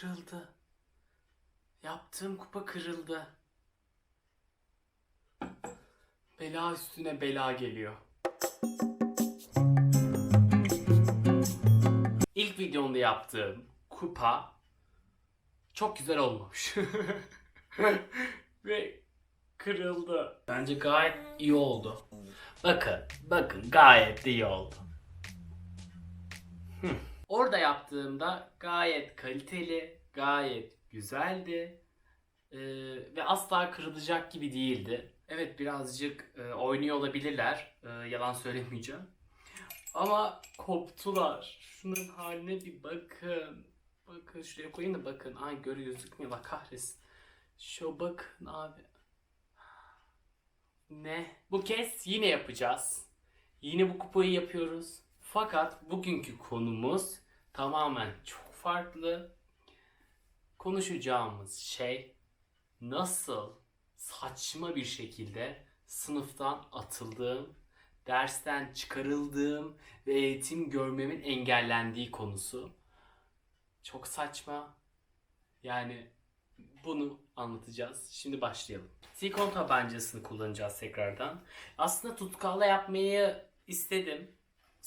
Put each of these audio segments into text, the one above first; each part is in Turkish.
Kırıldı. Yaptığım kupa kırıldı. Bela üstüne bela geliyor. İlk videomda yaptığım kupa çok güzel olmamış. Ve kırıldı. Bence gayet iyi oldu. Bakın, bakın gayet iyi oldu. Hı. Orada yaptığımda gayet kaliteli, gayet güzeldi. Ee, ve asla kırılacak gibi değildi. Evet birazcık e, oynuyor olabilirler. E, yalan söylemeyeceğim. Ama koptular. Şunun haline bir bakın. Bakın şuraya koyayım da bakın. Ay görü gözükmüyor. Allah kahretsin. Şu bakın abi. Ne? Bu kez yine yapacağız. Yine bu kupayı yapıyoruz. Fakat bugünkü konumuz tamamen çok farklı. Konuşacağımız şey nasıl saçma bir şekilde sınıftan atıldığım, dersten çıkarıldığım ve eğitim görmemin engellendiği konusu. Çok saçma. Yani bunu anlatacağız. Şimdi başlayalım. Silikon tabancasını kullanacağız tekrardan. Aslında tutkalla yapmayı istedim.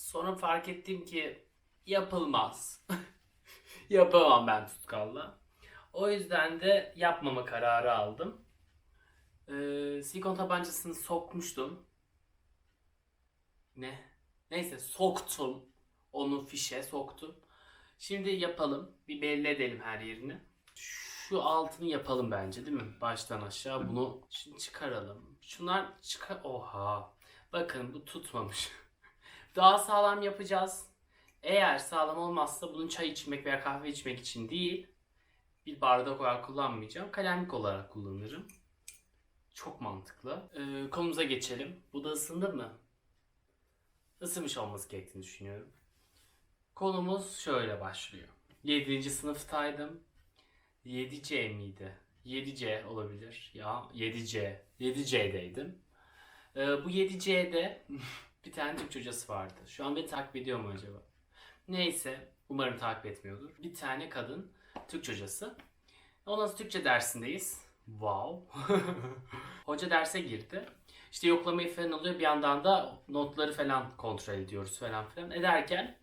Sonra fark ettim ki yapılmaz. Yapamam ben tutkalla. O yüzden de yapmama kararı aldım. Ee, silikon tabancasını sokmuştum. Ne? Neyse soktum. Onu fişe soktum. Şimdi yapalım. Bir belli edelim her yerini. Şu altını yapalım bence değil mi? Baştan aşağı bunu şimdi çıkaralım. Şunlar çıkar... Oha. Bakın bu tutmamış. Daha sağlam yapacağız. Eğer sağlam olmazsa bunu çay içmek veya kahve içmek için değil, bir bardak olarak kullanmayacağım. Kalemlik olarak kullanırım. Çok mantıklı. Ee, konumuza geçelim. Bu da ısındı mı? Isınmış olması gerektiğini düşünüyorum. Konumuz şöyle başlıyor. 7. sınıftaydım. 7C miydi? 7C olabilir. Ya 7C. 7C'deydim. Ee, bu 7C'de bir tane Türk hocası vardı. Şu an beni takip ediyor mu acaba? Neyse. Umarım takip etmiyordur. Bir tane kadın Türk hocası. Ondan sonra Türkçe dersindeyiz. Wow. Hoca derse girdi. İşte yoklamayı falan alıyor. Bir yandan da notları falan kontrol ediyoruz falan filan. Ederken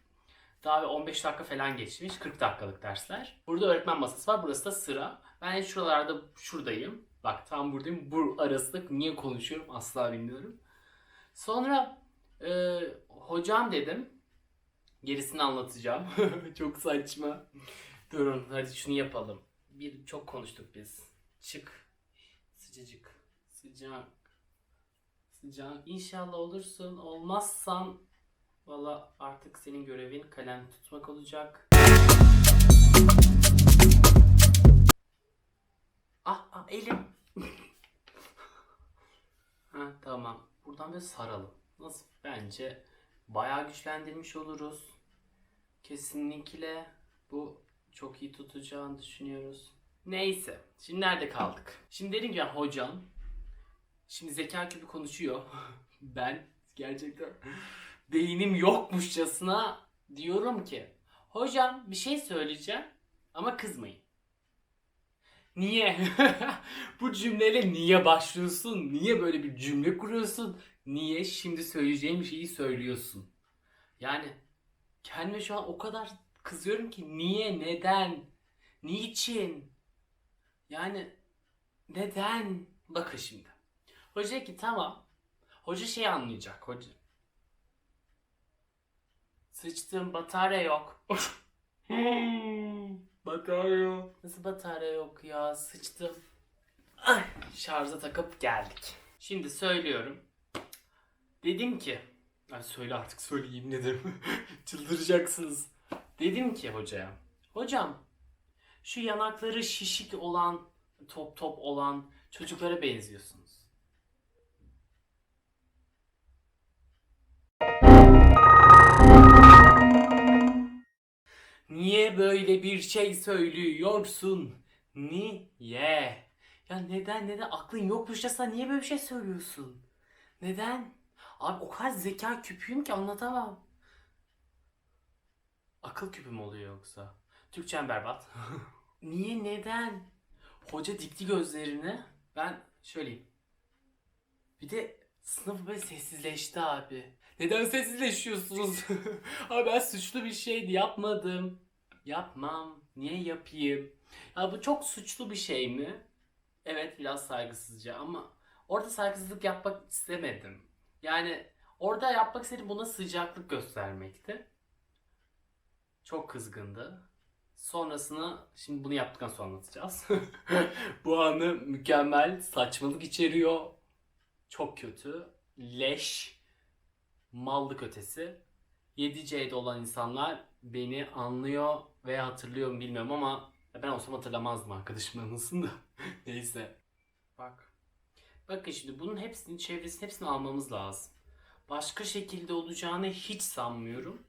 daha bir 15 dakika falan geçmiş. 40 dakikalık dersler. Burada öğretmen masası var. Burası da sıra. Ben şuralarda şuradayım. Bak tam buradayım. Bu arasında niye konuşuyorum asla bilmiyorum. Sonra e, hocam dedim. Gerisini anlatacağım. çok saçma. Durun hadi şunu yapalım. Bir çok konuştuk biz. Çık. Sıcacık. Sıcak. Sıcak. İnşallah olursun. Olmazsan valla artık senin görevin kalem tutmak olacak. Ah, ah elim. ha tamam. Buradan böyle saralım. Nasıl? Bence bayağı güçlendirmiş oluruz. Kesinlikle bu çok iyi tutacağını düşünüyoruz. Neyse. Şimdi nerede kaldık? Şimdi dedim ki hocam. Şimdi zeka küpü konuşuyor. ben gerçekten beynim yokmuşçasına diyorum ki hocam bir şey söyleyeceğim ama kızmayın. Niye? Bu cümleyle niye başlıyorsun? Niye böyle bir cümle kuruyorsun? Niye şimdi söyleyeceğim şeyi söylüyorsun? Yani kendime şu an o kadar kızıyorum ki niye, neden, niçin? Yani neden? Bakın şimdi. Hoca ki tamam. Hoca şey anlayacak hoca. Sıçtım batarya yok. batarya yok. Nasıl batarya yok ya? Sıçtım. Ay, şarja takıp geldik. Şimdi söylüyorum. Dedim ki Ay söyle artık söyle yemin ederim. Çıldıracaksınız. Dedim ki hocaya. Hocam şu yanakları şişik olan top top olan çocuklara benziyorsunuz. Niye böyle bir şey söylüyorsun? Niye? Ya neden neden aklın yokmuşçasına niye böyle bir şey söylüyorsun? Neden? Abi o kadar zeka küpüyüm ki anlatamam. Akıl küpü mü oluyor yoksa? Türkçem berbat. Niye neden? Hoca dikti gözlerini. Ben şöyleyim. Bir de sınıf böyle sessizleşti abi. Neden sessizleşiyorsunuz? abi ben suçlu bir şeydi yapmadım. Yapmam. Niye yapayım? Ya bu çok suçlu bir şey mi? Evet biraz saygısızca ama orada saygısızlık yapmak istemedim. Yani orada yapmak istediğim buna sıcaklık göstermekti. Çok kızgındı. Sonrasını şimdi bunu yaptıktan sonra anlatacağız. Bu anı mükemmel saçmalık içeriyor. Çok kötü. Leş. Mallık ötesi. 7C'de olan insanlar beni anlıyor ve hatırlıyor mu bilmiyorum ama ben olsam hatırlamazdım arkadaşımın anısını da. Neyse. Bak. Bakın şimdi bunun hepsinin çevresini hepsini almamız lazım. Başka şekilde olacağını hiç sanmıyorum.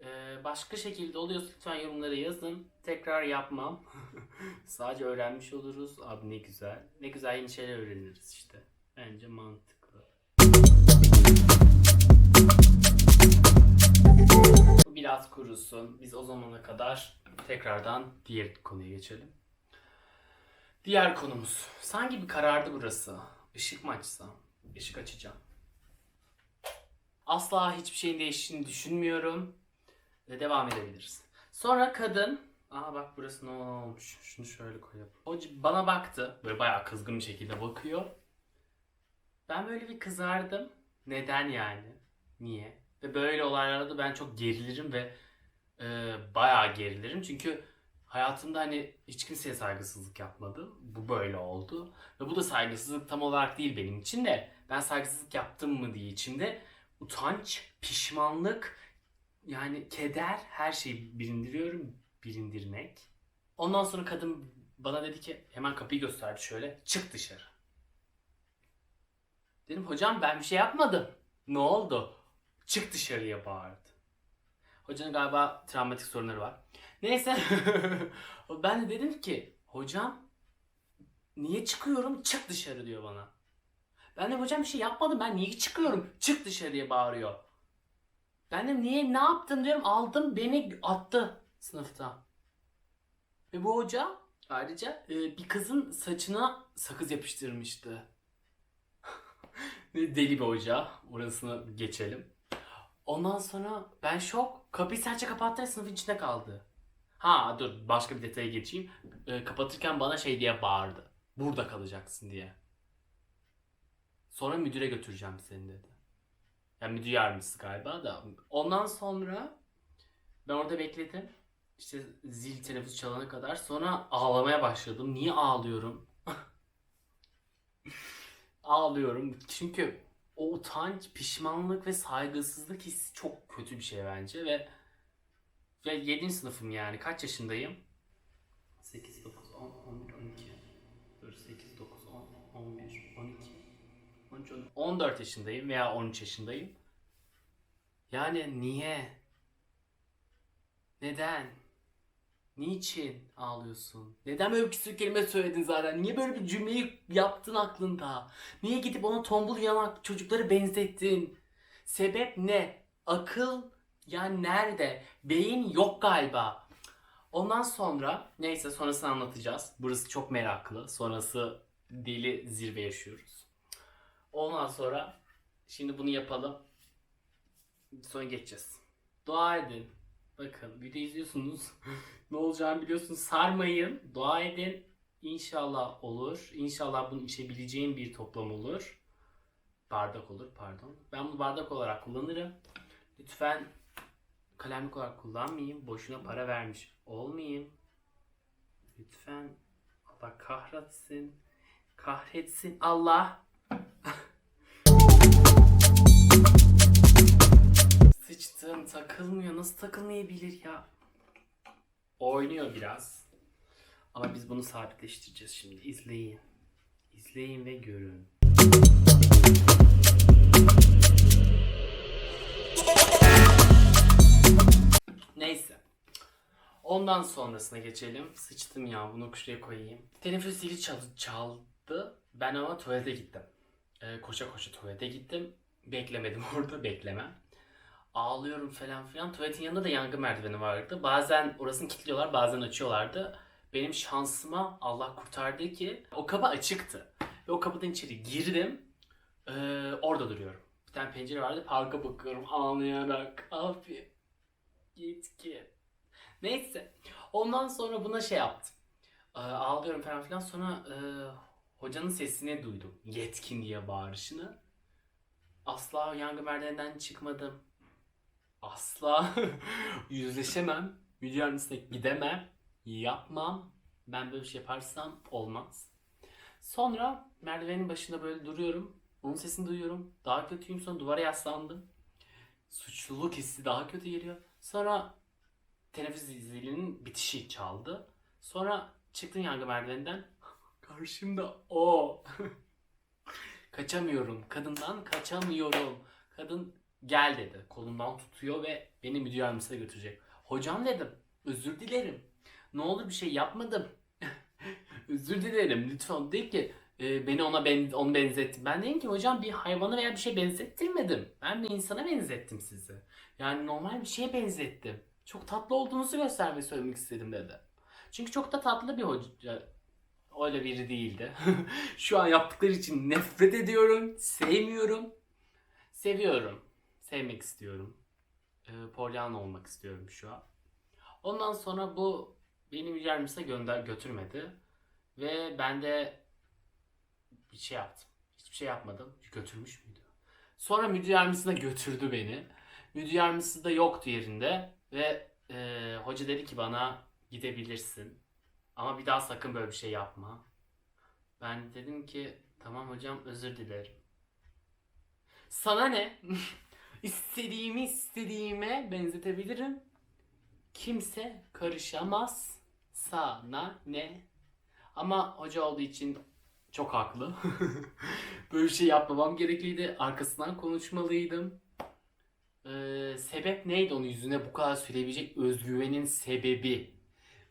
Ee, başka şekilde oluyorsa lütfen yorumlara yazın. Tekrar yapmam. Sadece öğrenmiş oluruz. Abi ne güzel. Ne güzel yeni şeyler öğreniriz işte. Bence mantıklı. Biraz kurusun. Biz o zamana kadar tekrardan diğer konuya geçelim. Diğer konumuz. Sanki bir karardı burası. Işık mı açsam? Işık açacağım. Asla hiçbir şeyin değiştiğini düşünmüyorum. Ve devam edebiliriz. Sonra kadın Aa bak burası ne olmuş. Şunu şöyle koyalım. Hoca bana baktı. Böyle bayağı kızgın bir şekilde bakıyor. Ben böyle bir kızardım. Neden yani? Niye? Ve böyle olaylarda ben çok gerilirim ve e, bayağı gerilirim. Çünkü hayatımda hani hiç kimseye saygısızlık yapmadım. Bu böyle oldu. Ve bu da saygısızlık tam olarak değil benim için de. Ben saygısızlık yaptım mı diye içimde utanç, pişmanlık, yani keder her şeyi birindiriyorum. Birindirmek. Ondan sonra kadın bana dedi ki hemen kapıyı gösterdi şöyle. Çık dışarı. Dedim hocam ben bir şey yapmadım. Ne oldu? Çık dışarıya bağırdı. Hocanın galiba travmatik sorunları var. Neyse. ben de dedim ki hocam niye çıkıyorum? Çık dışarı diyor bana. Ben de hocam bir şey yapmadım. Ben niye çıkıyorum? Çık dışarıya bağırıyor. Ben de niye ne yaptın diyorum. Aldım beni attı sınıfta. Ve bu hoca ayrıca e, bir kızın saçına sakız yapıştırmıştı. Ne Deli bir hoca. Orasını geçelim. Ondan sonra ben şok. Kapıyı serçe kapattı sınıfın içinde kaldı. Ha dur başka bir detaya geçeyim. E, kapatırken bana şey diye bağırdı. Burada kalacaksın diye. Sonra müdüre götüreceğim seni dedi. Yani müdür yardımcısı galiba da. Ondan sonra ben orada bekledim. İşte zil teneffüs çalana kadar. Sonra ağlamaya başladım. Niye ağlıyorum? ağlıyorum. Çünkü o utanç, pişmanlık ve saygısızlık hissi çok kötü bir şey bence ve ve 7. sınıfım yani. Kaç yaşındayım? 8, 9, 10, 11, 12. Dur 8, 9, 10, 11, 12, 13, 14. 14 yaşındayım veya 13 yaşındayım. Yani niye? Neden? Niçin ağlıyorsun? Neden böyle bir kelime söyledin zaten? Niye böyle bir cümleyi yaptın aklında? Niye gidip ona tombul yanak çocukları benzettin? Sebep ne? Akıl yani nerede? Beyin yok galiba. Ondan sonra neyse sonrasını anlatacağız. Burası çok meraklı. Sonrası deli zirve yaşıyoruz. Ondan sonra şimdi bunu yapalım. Sonra geçeceğiz. Dua edin. Bakın video izliyorsunuz. ne olacağını biliyorsunuz. Sarmayın. Dua edin. İnşallah olur. İnşallah bunu içebileceğim bir toplam olur. Bardak olur pardon. Ben bunu bardak olarak kullanırım. Lütfen kalemlik olarak kullanmayayım. Boşuna para vermiş olmayayım. Lütfen Allah kahretsin. Kahretsin Allah. Nasıl takılmayabilir ya? Oynuyor biraz. Ama biz bunu sabitleştireceğiz şimdi. İzleyin. İzleyin ve görün. Neyse. Ondan sonrasına geçelim. Sıçtım ya bunu şuraya koyayım. Teneffüs zili çal- çaldı. Ben ama tuvalete gittim. Ee, koşa koşa tuvalete gittim. Beklemedim orada bekleme. Ağlıyorum falan filan. Tuvaletin yanında da yangın merdiveni vardı. Bazen orasını kilitliyorlar bazen açıyorlardı. benim şansıma Allah kurtardı ki o kapı açıktı. Ve o kapıdan içeri girdim. Ee, orada duruyorum. Bir tane pencere vardı. Parka bakıyorum ağlayarak. Abi yetki. Neyse. Ondan sonra buna şey yaptım. Ee, ağlıyorum falan filan. Sonra e, hocanın sesini duydum. Yetkin diye bağırışını. Asla yangın merdivenden çıkmadım. Asla yüzleşemem. Müdür yardımcısına gidemem. Yapmam. Ben böyle bir şey yaparsam olmaz. Sonra merdivenin başında böyle duruyorum. Onun sesini duyuyorum. Daha kötüyüm. Sonra duvara yaslandım. Suçluluk hissi daha kötü geliyor. Sonra teneffüs zilinin bitişi çaldı. Sonra çıktım yangın merdiveninden. Karşımda o. kaçamıyorum. Kadından kaçamıyorum. Kadın gel dedi. Kolumdan tutuyor ve beni müdür yardımcısına götürecek. Hocam dedim. Özür dilerim. Ne olur bir şey yapmadım. özür dilerim. Lütfen değil ki e, beni ona ben onu benzettim. Ben dedim ki hocam bir hayvana veya bir şey benzettirmedim. Ben bir insana benzettim sizi. Yani normal bir şeye benzettim. Çok tatlı olduğunuzu göstermeyi söylemek istedim dedi. Çünkü çok da tatlı bir hoca. Öyle biri değildi. Şu an yaptıkları için nefret ediyorum. Sevmiyorum. Seviyorum. Sevmek istiyorum. E, Pollyanna olmak istiyorum şu an. Ondan sonra bu beni yardımcısına gönder götürmedi. Ve ben de bir şey yaptım. Hiçbir şey yapmadım. Götürmüş müydü? Sonra müdür yardımcısına götürdü beni. Müdür yardımcısı da yoktu yerinde. Ve e, hoca dedi ki bana gidebilirsin. Ama bir daha sakın böyle bir şey yapma. Ben dedim ki tamam hocam özür dilerim. Sana ne? İstediğimi istediğime benzetebilirim. Kimse karışamaz. Sana ne? Ama hoca olduğu için çok haklı. Böyle bir şey yapmamam gerekliydi. Arkasından konuşmalıydım. Ee, sebep neydi onun yüzüne bu kadar söyleyebilecek özgüvenin sebebi?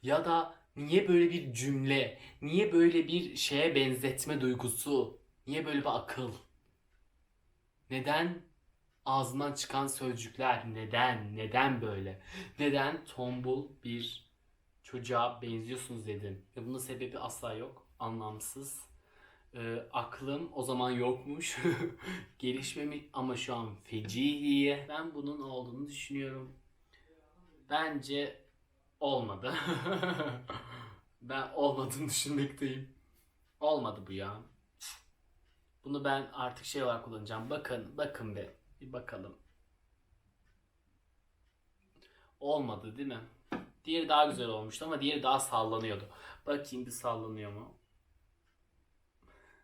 Ya da niye böyle bir cümle? Niye böyle bir şeye benzetme duygusu? Niye böyle bir akıl? Neden ağzından çıkan sözcükler? Neden? Neden böyle? Neden tombul bir çocuğa benziyorsunuz dedim. Ve bunun sebebi asla yok. Anlamsız. Ee, aklım o zaman yokmuş. Gelişmemiş ama şu an feci iyi. Ben bunun olduğunu düşünüyorum. Bence olmadı. ben olmadığını düşünmekteyim. Olmadı bu ya. Bunu ben artık şey olarak kullanacağım. Bakın, bakın be. Bir bakalım. Olmadı değil mi? Diğeri daha güzel olmuştu ama diğeri daha sallanıyordu. Bakayım bir sallanıyor mu?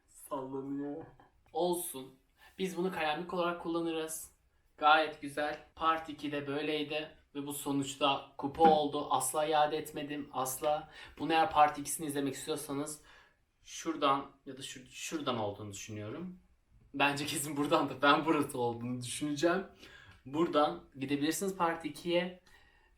Sallanıyor. Olsun. Biz bunu kalemlik olarak kullanırız. Gayet güzel. Part 2'de böyleydi. Ve bu sonuçta kupa oldu. Asla iade etmedim. Asla. Bunu eğer Part 2'sini izlemek istiyorsanız şuradan ya da şu, şuradan olduğunu düşünüyorum. Bence kesin buradan da ben burası olduğunu düşüneceğim. Buradan gidebilirsiniz Part 2'ye.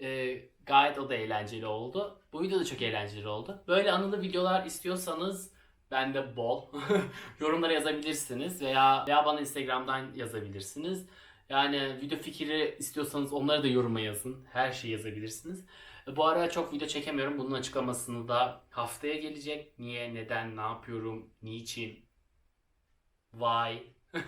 Ee, gayet o da eğlenceli oldu. Bu video da çok eğlenceli oldu. Böyle anılı videolar istiyorsanız bende bol. Yorumlara yazabilirsiniz veya veya bana Instagram'dan yazabilirsiniz. Yani video fikri istiyorsanız onları da yoruma yazın. Her şeyi yazabilirsiniz. Bu ara çok video çekemiyorum. Bunun açıklamasını da haftaya gelecek. Niye, neden, ne yapıyorum, niçin, why.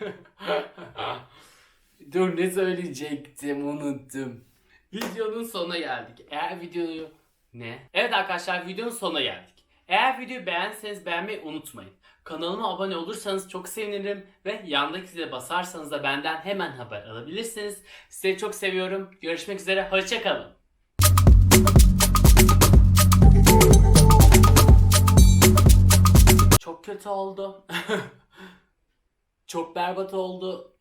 Dur ne söyleyecektim unuttum. Videonun sonuna geldik. Eğer videoyu ne? Evet arkadaşlar videonun sonuna geldik. Eğer videoyu beğenseniz beğenmeyi unutmayın. Kanalıma abone olursanız çok sevinirim ve yandaki zile basarsanız da benden hemen haber alabilirsiniz. Sizi çok seviyorum. Görüşmek üzere. Hoşçakalın. Çok kötü oldu. çok berbat oldu.